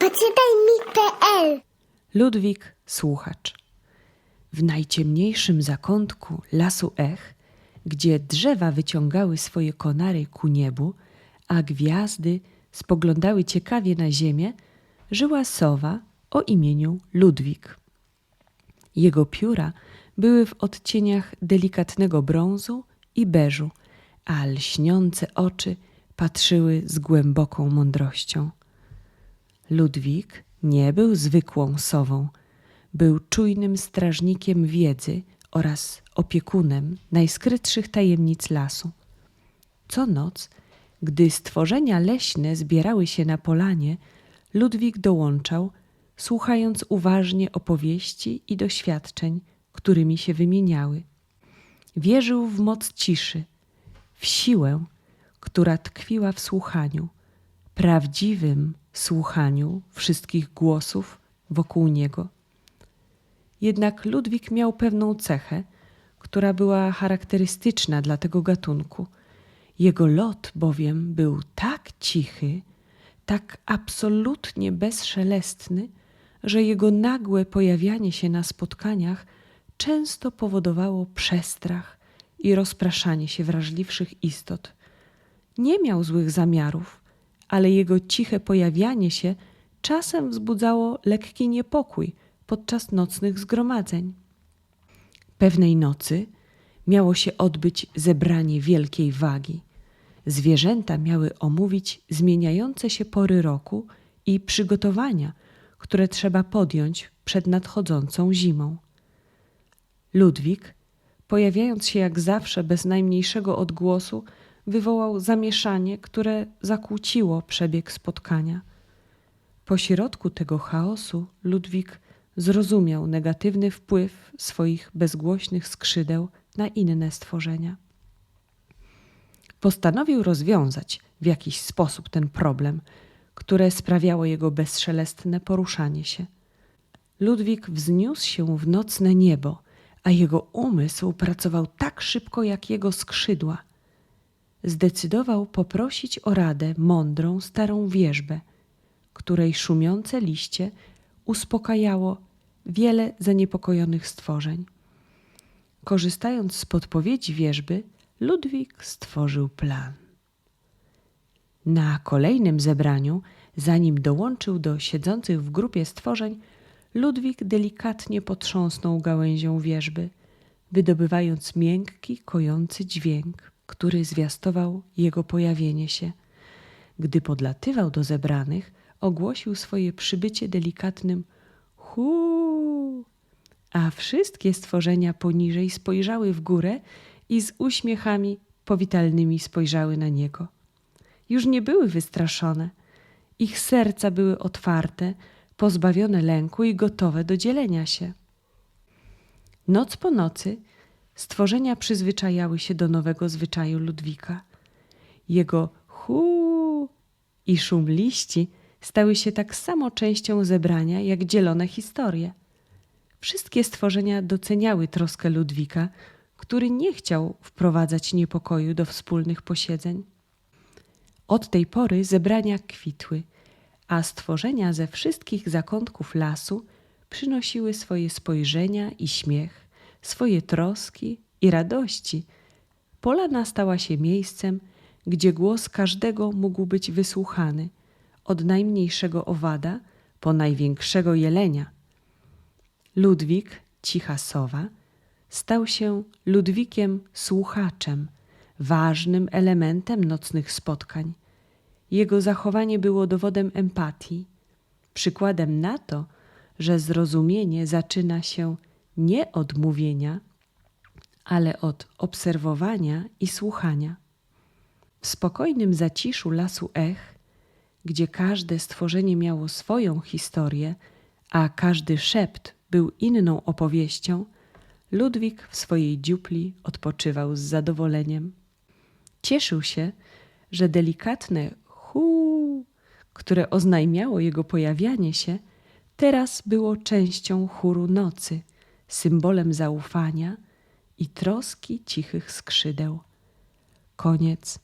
Poczytaj mi.pl Ludwik Słuchacz. W najciemniejszym zakątku lasu Ech, gdzie drzewa wyciągały swoje konary ku niebu, a gwiazdy spoglądały ciekawie na ziemię, żyła sowa o imieniu Ludwik. Jego pióra były w odcieniach delikatnego brązu i beżu, a lśniące oczy patrzyły z głęboką mądrością. Ludwik nie był zwykłą sową. Był czujnym strażnikiem wiedzy oraz opiekunem najskrytszych tajemnic lasu. Co noc, gdy stworzenia leśne zbierały się na polanie, Ludwik dołączał, słuchając uważnie opowieści i doświadczeń, którymi się wymieniały. Wierzył w moc ciszy, w siłę, która tkwiła w słuchaniu, prawdziwym słuchaniu wszystkich głosów wokół niego. Jednak Ludwik miał pewną cechę, która była charakterystyczna dla tego gatunku. Jego lot bowiem był tak cichy, tak absolutnie bezszelestny, że jego nagłe pojawianie się na spotkaniach często powodowało przestrach i rozpraszanie się wrażliwszych istot. Nie miał złych zamiarów, ale jego ciche pojawianie się czasem wzbudzało lekki niepokój podczas nocnych zgromadzeń. Pewnej nocy miało się odbyć zebranie wielkiej wagi. Zwierzęta miały omówić zmieniające się pory roku i przygotowania, które trzeba podjąć przed nadchodzącą zimą. Ludwik, pojawiając się jak zawsze bez najmniejszego odgłosu, wywołał zamieszanie, które zakłóciło przebieg spotkania. Po środku tego chaosu Ludwik zrozumiał negatywny wpływ swoich bezgłośnych skrzydeł na inne stworzenia. Postanowił rozwiązać w jakiś sposób ten problem, które sprawiało jego bezszelestne poruszanie się. Ludwik wzniósł się w nocne niebo, a jego umysł pracował tak szybko jak jego skrzydła. Zdecydował poprosić o radę mądrą starą wierzbę, której szumiące liście uspokajało wiele zaniepokojonych stworzeń. Korzystając z podpowiedzi wierzby, Ludwik stworzył plan. Na kolejnym zebraniu, zanim dołączył do siedzących w grupie stworzeń, Ludwik delikatnie potrząsnął gałęzią wierzby, wydobywając miękki, kojący dźwięk, który zwiastował jego pojawienie się. Gdy podlatywał do zebranych, ogłosił swoje przybycie delikatnym hu, a wszystkie stworzenia poniżej spojrzały w górę i z uśmiechami powitalnymi spojrzały na niego. Już nie były wystraszone. Ich serca były otwarte, pozbawione lęku i gotowe do dzielenia się. Noc po nocy stworzenia przyzwyczajały się do nowego zwyczaju Ludwika. Jego hu i szum liści stały się tak samo częścią zebrania jak dzielone historie. Wszystkie stworzenia doceniały troskę Ludwika, który nie chciał wprowadzać niepokoju do wspólnych posiedzeń. Od tej pory zebrania kwitły, a stworzenia ze wszystkich zakątków lasu przynosiły swoje spojrzenia i śmiech, swoje troski i radości. Polana stała się miejscem, gdzie głos każdego mógł być wysłuchany, od najmniejszego owada po największego jelenia. Ludwik, cicha sowa, stał się Ludwikiem słuchaczem, ważnym elementem nocnych spotkań. Jego zachowanie było dowodem empatii, przykładem na to, że zrozumienie zaczyna się nie od mówienia, ale od obserwowania i słuchania. W spokojnym zaciszu lasu Ech, gdzie każde stworzenie miało swoją historię, a każdy szept był inną opowieścią, Ludwik w swojej dziupli odpoczywał z zadowoleniem. Cieszył się, że delikatne hu, które oznajmiało jego pojawianie się, teraz było częścią chóru nocy, symbolem zaufania i troski cichych skrzydeł. Koniec